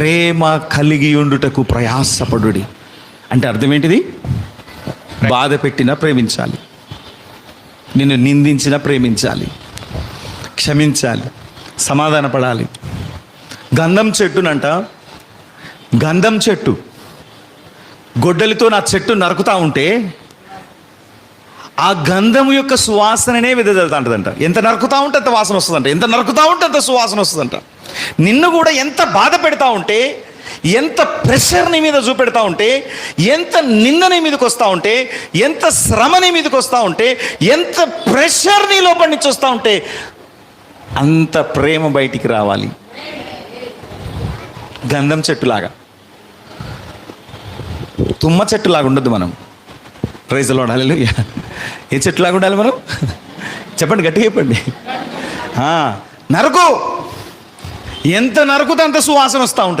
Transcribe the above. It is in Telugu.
ప్రేమ కలిగి ఉండుటకు ప్రయాసపడుడి. అంటే అర్థం ఏంటిది బాధ పెట్టినా ప్రేమించాలి. నిన్ను నిందించినా ప్రేమించాలి. క్షమించాలి. సమాధానపడాలి గంధం చెట్టునంట. గంధం చెట్టు. గొడ్డలితో నా చెట్టు నరుకుతా ఉంటే ఆ గంధం యొక్క సువాసననే వెదజల్తా ఉంటుందంట ఎంత నరుకుతా ఉంటే అంత వాసన వస్తుందంట. ఎంత నరుకుతా ఉంటే అంత సువాసన వస్తుందంట. నిన్ను కూడా ఎంత బాధ పెడతా ఉంటే ఎంత ప్రెషర్ నీ మీద చూపెడతా ఉంటే ఎంత నింద నీ మీదకి వస్తూ ఉంటే ఎంత శ్రమ నీ మీదకి వస్తూ ఉంటే ఎంత ప్రెషర్ నీ లోపలి నుంచి వస్తూ ఉంటే అంత ప్రేమ బయటికి రావాలి. గంధం చెట్టులాగా. తుమ్మ చెట్టులాగా ఉండదు మనం. ప్రైజ్లో ఉండాలి ఏ చెట్టులాగా ఉండాలి మనం? చెప్పండి గట్టిగా చెప్పండి. నరకు! ఎంత నరుకుతే అంత సువాసన వస్తూ ఉంటుంది.